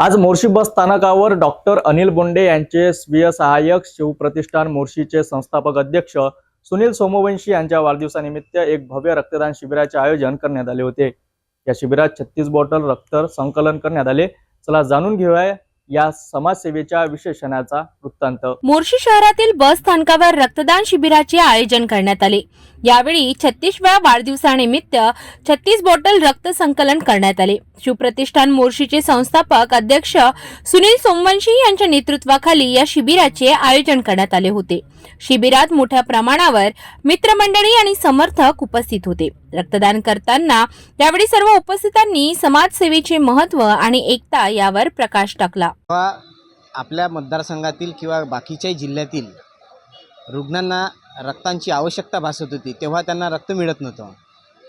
आज मोर्शी बस स्थानकावर डॉक्टर अनिल बोंडे यांचे स्वीय सहाय्यक शिवप्रतिष्ठान मोर्शीचे संस्थापक अध्यक्ष सुनील सोमवंशी यांच्या वाढदिवसानिमित्त एक भव्य रक्तदान शिबिराचे आयोजन करण्यात आले होते. या शिबिरात छत्तीस बॉटल रक्त संकलन करण्यात आले. चला जाणून घेऊया या समाजसेवेच्या विशेषणाचा वृत्तांत. मोर्शी शहरातील बस स्थानकावर रक्तदान शिबिराचे आयोजन करण्यात आले. यावेळी छत्तीसव्या वाढदिवसानिमित्त छत्तीस बॉटल रक्त संकलन करण्यात आले. शिवप्रतिष्ठान मोर्शीचे संस्थापक अध्यक्ष सुनील सोमवंशी यांच्या नेतृत्वाखाली या शिबिराचे आयोजन करण्यात आले होते. शिबिरात मोठ्या प्रमाणावर मित्रमंडळी आणि समर्थक उपस्थित होते. रक्तदान करताना यावेळी सर्व उपस्थितांनी समाजसेवेचे महत्त्व आणि एकता यावर प्रकाश टाकला. आपल्या मतदारसंघातील किंवा बाकीच्याही जिल्ह्यातील रुग्णांना रक्तांची आवश्यकता भासत होती तेव्हा त्यांना रक्त मिळत नव्हतं.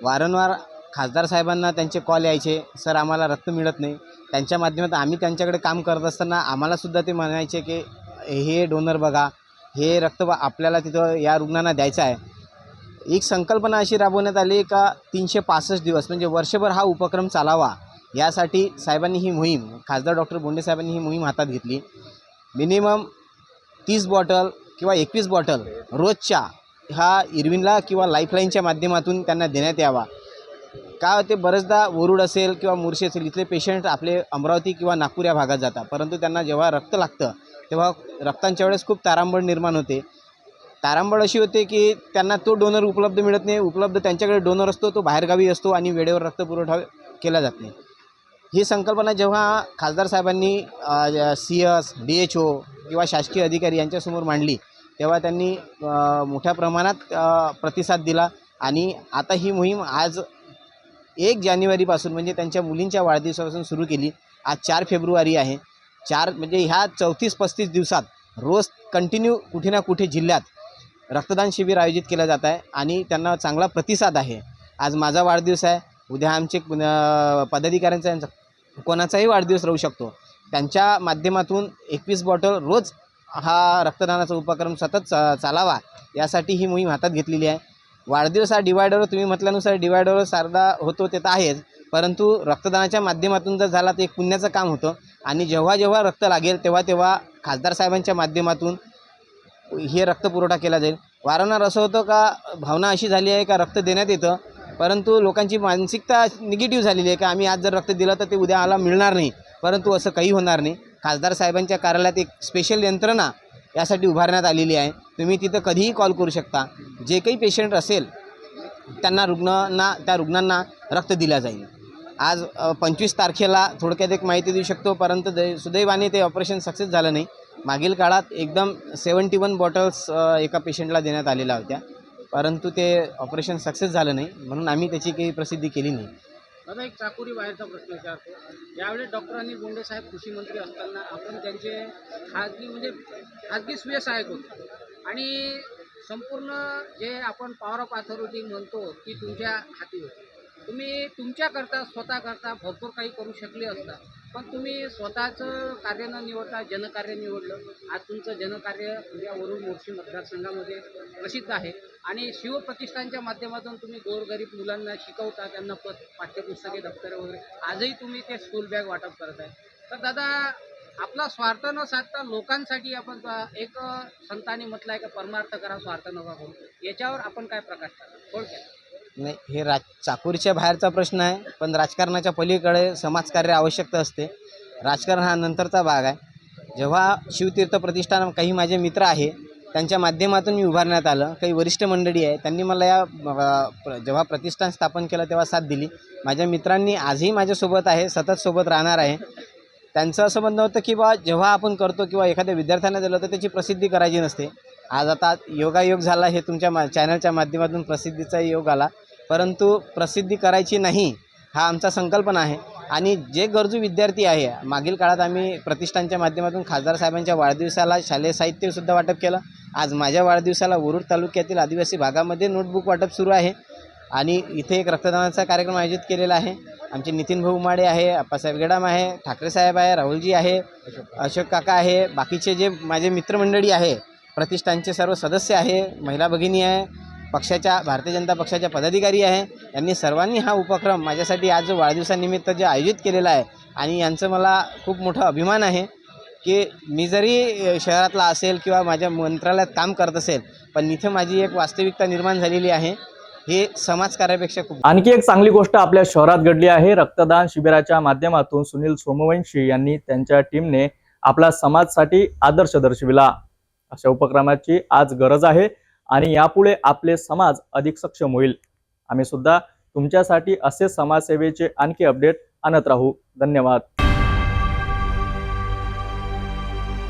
वारंवार खासदार साहेबांना त्यांचे कॉल यायचे सर आम्हाला रक्त मिळत नाही. त्यांच्या माध्यमात आम्ही त्यांच्याकडे काम करत असताना आम्हालासुद्धा ते म्हणायचे की हे डोनर बघा हे रक्त आपल्याला तिथं या रुग्णांना द्यायचं आहे. एक संकल्पना अशी राबवण्यात आली का तीनशे पासष्ट दिवस म्हणजे वर्षभर हा उपक्रम चालावा. यासाठी साहेबांनी ही मोहीम खासदार डॉक्टर बोंडे साहेबांनी ही मोहीम हातात घेतली. मिनिमम तीस बॉटल किंवा एकवीस बॉटल रोजच्या ह्या इरविनला किंवा लाईफलाईनच्या माध्यमातून त्यांना देण्यात यावा. का ते बरेचदा वरुड असेल किंवा मुर्शी असेल इथले पेशंट आपले अमरावती किंवा नागपूर या भागात जातात. परंतु त्यांना जेव्हा रक्त लागतं तेव्हा रक्तांच्या वेळेस खूप तारांबळ निर्माण होते. तारांबळ अशी होते की त्यांना तो डोनर उपलब्ध मिळत नाही. उपलब्ध त्यांच्याकडे डोनर असतो तो बाहेरगावी असतो आणि वेळेवर रक्तपुरवठा केला जात नाही. ही संकल्पना जेव्हा खासदार साहेबांनी C S D H O किंवा शासकीय अधिकारी यांच्यासमोर मांडली तेव्हा त्यांनी मोठ्या प्रमाणात प्रतिसाद दिला. आणि आता ही मोहीम आज एक जानेवारीपासून म्हणजे त्यांच्या मुलींच्या वाढदिवसापासून सुरू केली. आज चार फेब्रुवारी आहे. चार म्हणजे ह्या चौतीस पस्तीस दिवसात रोज कंटिन्यू कुठे ना कुठे जिल्ह्यात रक्तदान शिबिर आयोजित केलं जात आहे आणि त्यांना चांगला प्रतिसाद आहे. आज माझा वाढदिवस आहे. उद्या आमचे पदाधिकाऱ्यांचा यांचा कोणाचाही वाढदिवस राहू शकतो. त्यांच्या माध्यमातून एकवीस बॉटल रोज हा रक्तदानाचा उपक्रम सतत चा चालावा यासाठी ही मोहीम हातात घेतलेली आहे. वाढदिवस हा डिवायडरवर तुम्ही म्हटल्यानुसार डिवायडरवर सारदा होतो ते तर आहेच. परंतु रक्तदानाच्या माध्यमातून जर झाला तर एक पुण्याचं काम होतं. आणि जेव्हा जेव्हा रक्त लागेल तेव्हा तेव्हा खासदार साहेबांच्या माध्यमातून हे रक्तपुरवठा केला जाईल. वारंवार असं होतं का भावना अशी झाली आहे का रक्त देण्यात येतं? परंतु लोकांची मानसिकता निगेटिव्ह झालेली आहे का आम्ही आज जर रक्त दिलं तर ते उद्या आम्हाला मिळणार नाही. परंतु असं काही होणार नाही. खासदार साहेबांच्या कार्यालयात एक स्पेशल यंत्रणा यासाठी उभारण्यात आलेली आहे. तुम्ही तिथं कधीही कॉल करू शकता. जे काही पेशंट असेल त्यांना रुग्णांना त्या रुग्णांना रक्त दिला जाईल. आज पंचवीस तारखेला थोडक्यात एक माहिती देऊ शकतो. परंतु दै सुदैवाने ते ऑपरेशन सक्सेस झालं नाही. मागील काळात एकदम सेवन्टी वन बॉटल्स एका पेशंटला देण्यात आलेल्या होत्या. परंतु ते ऑपरेशन सक्सेस झालं नाही. म्हणून आम्ही त्याची काही प्रसिद्धी केली नाही. दादा एक चाकोरी बाहेरचा प्रश्न विचारतो. यावेळी डॉक्टर अनिल बोंडे साहेब कृषी मंत्री असताना आपण त्यांचे खाजगी म्हणजे खाजगी स्वीय सहाय्यक होते. आणि संपूर्ण जे आपण पॉवर ऑफ अथॉरिटी म्हणतो ती तुमच्या हाती होती. तुम्ही तुमच्याकरता स्वतःकरता भरपूर काही करू शकले असता पण तुम्ही स्वतःचं कार्य न निवडता जनकार्य निवडलं. आज तुमचं जनकार्य या मोर्शी मतदारसंघामध्ये प्रसिद्ध आहे. आणि शिवप्रतिष्ठानच्या माध्यमातून तुम्ही गोरगरीब मुलांना शिकवता त्यांना प पाठ्यपुस्तके दप्तरे वगैरे आजही तुम्ही ते स्कूल बॅग वाटप करत आहे तर दादा आपला स्वार्थ न साधता लोकांसाठी आपण एक संतांनी म्हटलं आहे का परमार्थ करा स्वार्थ नका करू. याच्यावर आपण काय प्रकाश टाका? थोडक्यात नाही हे राज चाकोरीच्या बाहेरचा प्रश्न आहे पण राजकारणाच्या पलीकडे समाजकार्य आवश्यकता असते. राजकारण हा नंतरचा भाग आहे. जेव्हा शिवतीर्थ प्रतिष्ठान काही माझे मित्र आहे त्यांच्या माध्यमातून मी उभारण्यात आलं. काही वरिष्ठ मंडळी आहे त्यांनी मला या प्र- जेव्हा प्रतिष्ठान स्थापन केलं तेव्हा साथ दिली. माझ्या मित्रांनी आजही माझ्यासोबत आहे सतत सोबत राहणार आहे. त्यांचं असं म्हणणं होतं की बा जेव्हा आपण करतो किंवा एखाद्या विद्यार्थ्यांना दिलं तर त्याची प्रसिद्धी करायची नसते. आज आता योगायोग झाला हे तुमच्या मा चॅनलच्या माध्यमातून प्रसिद्धीचा योग आला. परंतु प्रसिद्धी करायची नाही हा आमचा संकल्पना आहे. आणि जे गरजू विद्यार्थी आहे मागील काळात आम्ही प्रतिष्ठानच्या माध्यमातून खासदार साहेबांच्या वाढदिवसाला शालेय साहित्यसुद्धा वाटप केलं. आज माझ्या वाढदिवसाला वरुड तालुक्यातील आदिवासी भागामध्ये नोटबुक वाटप सुरू आहे आणि इथे एक रक्तदानाचा कार्यक्रम आयोजित केलेला आहे. आमचे नितीन भाऊ माडे आहे अप्पासाहेब गेडाम आहे ठाकरे साहेब आहे राहुलजी आहे अशोक काका आहे बाकीचे जे माझे मित्रमंडळी आहे प्रतिष्ठानचे सर्व सदस्य आहे महिला भगिनी आहे पक्षाच्या भारतीय जनता पक्षाच्या पदाधिकारी आहे. यांनी सर्वांनी हा उपक्रम माझ्यासाठी आज जो वाढदिवसानिमित्त जे आयोजित केलेला आहे आणि यांचं मला खूप मोठा अभिमान आहे की मी जरी शहरातला असेल किंवा माझ्या मंत्रालयात काम करत असेल पण इथे माझी एक वास्तविकता निर्माण झालेली आहे. हे समाजकार्यापेक्षा खूप आणखी एक चांगली गोष्ट आपल्या शहरात घडली आहे. रक्तदान शिबिराच्या माध्यमातून सुनील सोमवंशी यांनी त्यांच्या टीमने आपला समाजसाठी आदर्श दर्शविला. अशा उपक्रमाची आज गरज आहे. आणि यापुढे आपले समाज अधिक सक्षम होईल. आम्ही सुद्धा तुमच्यासाठी असे समाजसेवेचे आणखी अपडेट आणत राहू. धन्यवाद.